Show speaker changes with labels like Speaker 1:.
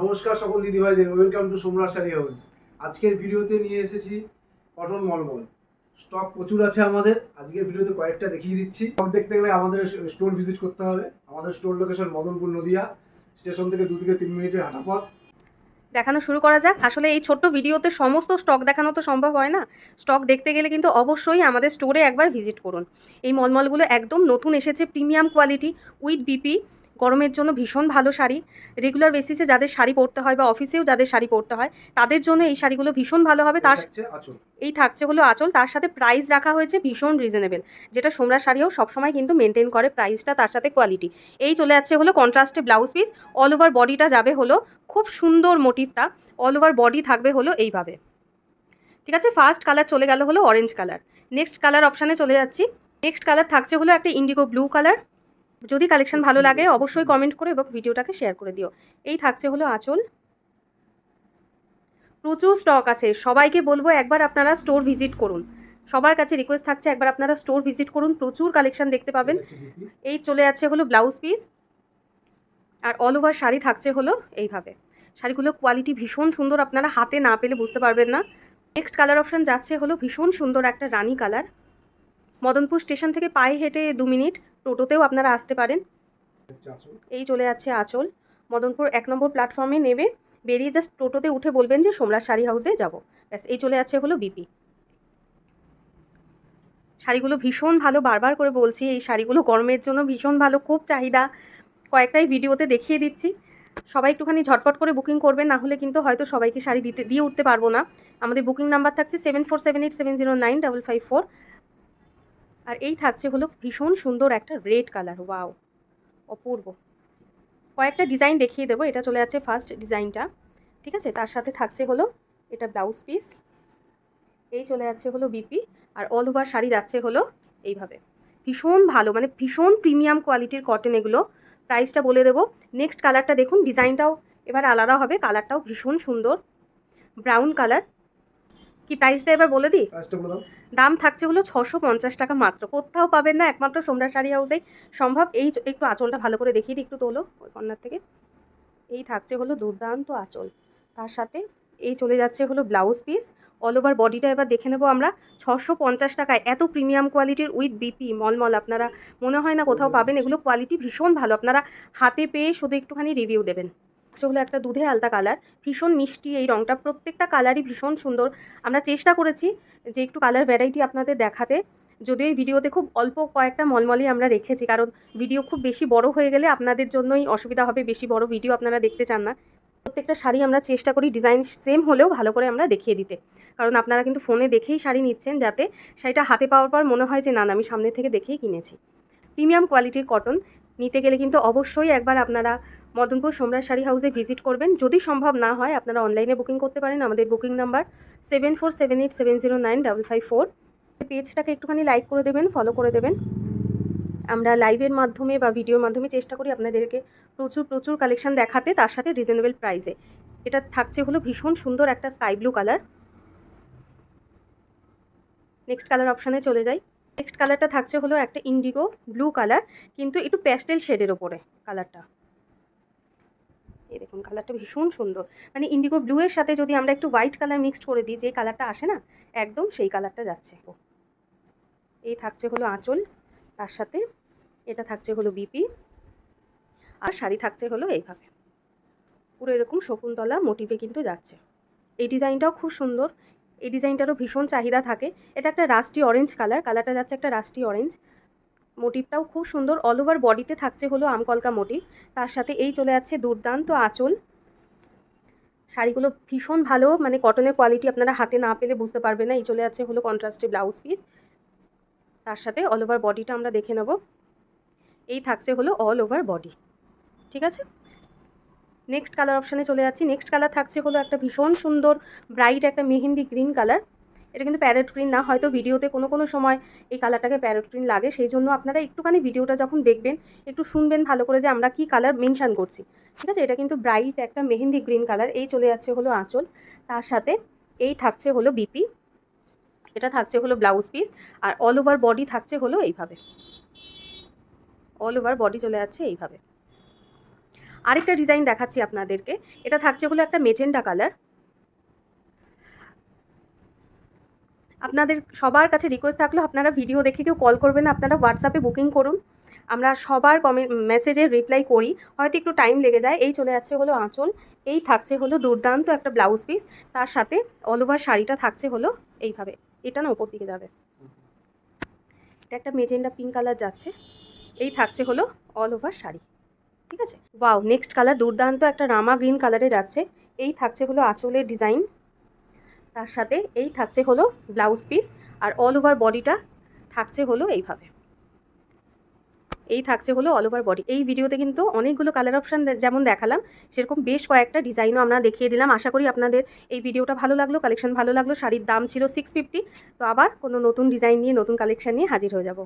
Speaker 1: নমস্কার সকল দিদিভাইদের welcome to Somraj sari house. আজকের ভিডিওতে নিয়ে এসেছি কটন মলমল। স্টক প্রচুর আছে আমাদের, আজকের ভিডিওতে কয়েকটা দেখিয়ে দিচ্ছি। স্টক দেখতে গেলে আমাদের স্টোর ভিজিট করতে হবে। আমাদের store location Madanpur Nadia station থেকে দু থেকে তিন মিনিটের হাঁটা পথ
Speaker 2: দেখানো শুরু করা যাক। আসলে এই ছোট্ট ভিডিওতে সমস্ত স্টক দেখানো তো সম্ভব হয় না। স্টক দেখতে গেলে কিন্তু অবশ্যই আমাদের স্টোরে একবার ভিজিট করুন। এই মলমলগুলো একদম নতুন এসেছে প্রিমিয়াম কোয়ালিটি উইথ বিপি গরমের জন্য ভীষণ ভালো শাড়ি। রেগুলার বেসিসে যাদের শাড়ি পরতে হয় বা অফিসেও যাদের শাড়ি পরতে হয় তাদের জন্য এই শাড়িগুলো ভীষণ ভালো হবে। তার এই থাকছে হলো আঁচল। তার সাথে প্রাইস রাখা হয়েছে ভীষণ রিজনেবল যেটা সোমরা শাড়িও সবসময় কিন্তু মেনটেন করে প্রাইসটা তার সাথে কোয়ালিটি এই চলে যাচ্ছে হলো কন্ট্রাস্টে ব্লাউজ পিস অল ওভার বডিটা যাবে হলো খুব সুন্দর মোটিভটা অল ওভার বডি থাকবে হলো এইভাবে। ঠিক আছে? ফার্স্ট কালার চলে গেল হলো অরেঞ্জ কালার নেক্সট কালার অপশানে চলে যাচ্ছি। নেক্সট কালার থাকছে হলো একটা ইন্ডিগো ব্লু কালার যদি কালেকশন ভালো লাগে অবশ্যই কমেন্ট করে এবং ভিডিওটাকে শেয়ার করে দিও। এই থাকছে হলো আঁচল। প্রচুর স্টক আছে। সবাইকে বলব একবার আপনারা স্টোর ভিজিট করুন। সবার কাছে রিকোয়েস্ট থাকছে একবার আপনারা স্টোর ভিজিট করুন। প্রচুর কালেকশন দেখতে পাবেন। এই চলে যাচ্ছে হলো ব্লাউজ পিস আর অল ওভার শাড়ি থাকছে হলো এইভাবে। শাড়িগুলো কোয়ালিটি ভীষণ সুন্দর। আপনারা হাতে না পেলে বুঝতে পারবেন না। নেক্সট কালার অপশান যাচ্ছে হলো ভীষণ সুন্দর একটা রানি কালার মদনপুর স্টেশন থেকে পায়ে হেঁটে দু মিনিট টোটোতেও আপনারা আসতে পারেন। এই চলে যাচ্ছে আঁচল। মদনপুর এক নম্বর প্ল্যাটফর্মে নেবে। বেরিয়ে জাস্ট টোটোতে উঠে বলবেন যে, সোমরাজ শাড়ি হাউসে যাব। ব্যাস, এই চলে যাচ্ছে হলো বিপি। শাড়িগুলো ভীষণ ভালো, বারবার করে বলছি, এই শাড়িগুলো গরমের জন্য ভীষণ ভালো, খুব চাহিদা। কয়েকটাই ভিডিওতে দেখিয়ে দিচ্ছি। সবাই একটুখানি ঝটপট করে বুকিং করবেন, না হলে কিন্তু হয়তো সবাইকে শাড়ি দিতে, দিয়ে উঠতে পারব না। আমাদের বুকিং নাম্বার থাকছে seven four seven eight seven zero nine double five four আর এই থাকছে হলো ভীষণ সুন্দর একটা রেড কালার, ওয়াও, অপূর্ব। কয়েকটা ডিজাইন দেখিয়ে দেবো, এটা চলে যাচ্ছে ফার্স্ট ডিজাইনটা, ঠিক আছে? তার সাথে থাকছে হলো এটা ব্লাউজ পিস, এই চলে যাচ্ছে হলো বিপি, আর অল ওভার শাড়ি যাচ্ছে হলো এইভাবে। ভীষণ ভালো মানে ভীষণ প্রিমিয়াম কোয়ালিটির কটন এগুলো। প্রাইসটা বলে দেবো। নেক্সট কালারটা দেখুন, ডিজাইনটাও এবার আলাদা হবে কালারটাও ভীষণ সুন্দর। ব্রাউন কালার কি প্রাইসটা এবার বলে দিই? দাম থাকছে হলো ছশো পঞ্চাশ টাকা মাত্র। কোথাও পাবেন না একমাত্র সোমরা শাড়ি হাউসেই সম্ভব? এই একটু আঁচলটা ভালো করে দেখিয়ে দিই একটু তোলো ওই কর্নার থেকে। এই থাকছে হলো দুর্দান্ত আঁচল। তার সাথে এই চলে যাচ্ছে হলো ব্লাউজ পিস অল ওভার বডিটা এবার দেখে নেব আমরা। ছশো পঞ্চাশ টাকায় এত প্রিমিয়াম কোয়ালিটির উইথ বিপি মলমল আপনারা মনে হয় না কোথাও পাবেন। এগুলো কোয়ালিটি ভীষণ ভালো। আপনারা হাতে পেয়ে শুধু একটুখানি রিভিউ দেবেন। হলো একটা দুধে আলতা কালার, ভীষণ মিষ্টি, এই রঙটা প্রত্যেকটা কালারই ভীষণ সুন্দর। আমরা চেষ্টা করেছি যে একটু কালার ভ্যারাইটি আপনাদের দেখাতে। যদিও এই ভিডিওতে খুব অল্প কয়েকটা মলমলই আমরা রেখেছি, কারণ ভিডিও খুব বেশি বড় হয়ে গেলে আপনাদের জন্যই অসুবিধা হবে, বেশি বড় ভিডিও আপনারা দেখতে চান না। প্রত্যেকটা শাড়ি আমরা চেষ্টা করি ডিজাইন সেম হলেও ভালো করে আমরা দেখিয়ে দিতে। কারণ আপনারা কিন্তু ফোনে দেখেই শাড়ি নিচ্ছেন যাতে শাড়িটা হাতে পাওয়ার পর মনে হয় যে, না আমি সামনে থেকে দেখেই কিনেছি। প্রিমিয়াম কোয়ালিটির কটন নিতে গেলে কিন্তু অবশ্যই একবার আপনারা মদনপুর সোমরাজ শাড়ি হাউসে ভিজিট করবেন। যদি সম্ভব না হয়, আপনারা অনলাইনে বুকিং করতে পারেন। আমাদের booking number seven four seven eight seven zero nine double five four পেজটাকে একটুখানি লাইক করে দেবেন ফলো করে দেবেন। আমরা লাইভের মাধ্যমে বা ভিডিওর মাধ্যমে চেষ্টা করি আপনাদেরকে প্রচুর প্রচুর কালেকশন দেখাতে, তার সাথে রিজনেবল প্রাইসে এটা থাকছে হলো ভীষণ সুন্দর একটা sky blue colour next colour অপশানে চলে যাই। নেক্সট কালারটা থাকছে হলো একটা ইন্ডিগো ব্লু কালার কিন্তু একটু প্যাস্টেল শেডের ওপরে কালারটা এই দেখুন কালারটা ভীষণ সুন্দর। মানে ইন্ডিগো ব্লু এর সাথে যদি আমরা একটু হোয়াইট কালার মিক্সড করে দিই, যে কালারটা আসে না, একদম সেই কালারটা যাচ্ছে। এই থাকছে হলো আঁচল, তার সাথে এটা থাকছে হলো বিপি আর শাড়ি থাকছে হলো এইভাবে। পুরো এরকম শকুন্তলা মোটিভে কিন্তু যাচ্ছে। এই ডিজাইনটাও খুব সুন্দর এই ডিজাইনটারও ভীষণ চাহিদা থাকে। এটা একটা রাস্টি অরেঞ্জ কালার কালারটা যাচ্ছে একটা রাস্টি অরেঞ্জ মোটিভটাও খুব সুন্দর অল ওভার বডিতে থাকছে হলো আমকলকা মোটিভ। তার সাথে এই চলে যাচ্ছে দুর্দান্ত আঁচল। শাড়িগুলো ভীষণ ভালো মানে কটনের কোয়ালিটি আপনারা হাতে না পেলে বুঝতে পারবেন না। এই চলে যাচ্ছে হলো কন্ট্রাস্টে ব্লাউজ পিস তার সাথে অল ওভার বডিটা আমরা দেখে নেব। এই থাকছে হলো অল ওভার বডি ঠিক আছে? নেক্সট কালার অপশানে চলে যাচ্ছি। নেক্সট কালার থাকছে হলো একটা ভীষণ সুন্দর ব্রাইট একটা মেহেন্দি গ্রিন কালার এটা কিন্তু প্যারেট গ্রিন না, হয়তো ভিডিওতে কোনো কোনো সময় এই কালারটাকে প্যারেট গ্রিন লাগে। সেই জন্য আপনারা একটুখানি ভিডিওটা যখন দেখবেন, একটু শুনবেন ভালো করে যে আমরা কি কালার মেনশান করছি। ঠিক আছে? এটা কিন্তু ব্রাইট একটা মেহেন্দি গ্রিন কালার এই চলে যাচ্ছে হলো আঁচল। তার সাথে এই থাকছে হলো বিপি এটা থাকছে হলো ব্লাউজ পিস আর অল ওভার বডি থাকছে হলো এইভাবে। অল ওভার বডি চলে যাচ্ছে এইভাবে। আরেকটা ডিজাইন দেখাচ্ছি আপনাদেরকে। এটা থাকছে হলো একটা মেজেন্ডা কালার আপনাদের সবার কাছে রিকোয়েস্ট থাকল, আপনারা ভিডিও দেখে কেউ কল করবেন আপনারা হোয়াটসঅ্যাপে বুকিং করুন। আমরা সবার কমেন্ট মেসেজে রিপ্লাই করি, হয়তো একটু টাইম লেগে যায়। এই চলে যাচ্ছে হলো আঁচল, এই থাকছে হলো দুর্দান্ত একটা ব্লাউজ পিস তার সাথে অল ওভার শাড়িটা থাকছে হলো এইভাবে। এটা না ওপর দিকে যাবে। এটা একটা মেজেন্ডা পিঙ্ক কালার যাচ্ছে। এই থাকছে হলো অল ওভার শাড়ি। ঠিক আছে? ওয়াও নেক্সট কালার দুর্দান্ত একটা রামা গ্রিন কালারে যাচ্ছে। এই থাকছে হলো আঁচলের ডিজাইন তার সাথে এই থাকছে হলো ব্লাউজ পিস আর অল ওভার বডিটা থাকছে হলো এইভাবে। এই থাকছে হলো অল ওভার বডি এই ভিডিওতে কিন্তু অনেকগুলো কালার অপশান যেমন দেখালাম, সেরকম বেশ কয়েকটা ডিজাইনও আমরা দেখিয়ে দিলাম। আশা করি আপনাদের এই ভিডিওটা ভালো লাগল কালেকশন ভালো লাগল। শাড়ির দাম ছিল সিক্স ফিফটি তো আবার কোনো নতুন ডিজাইন নিয়ে, নতুন কালেকশন নিয়ে হাজির হয়ে যাব।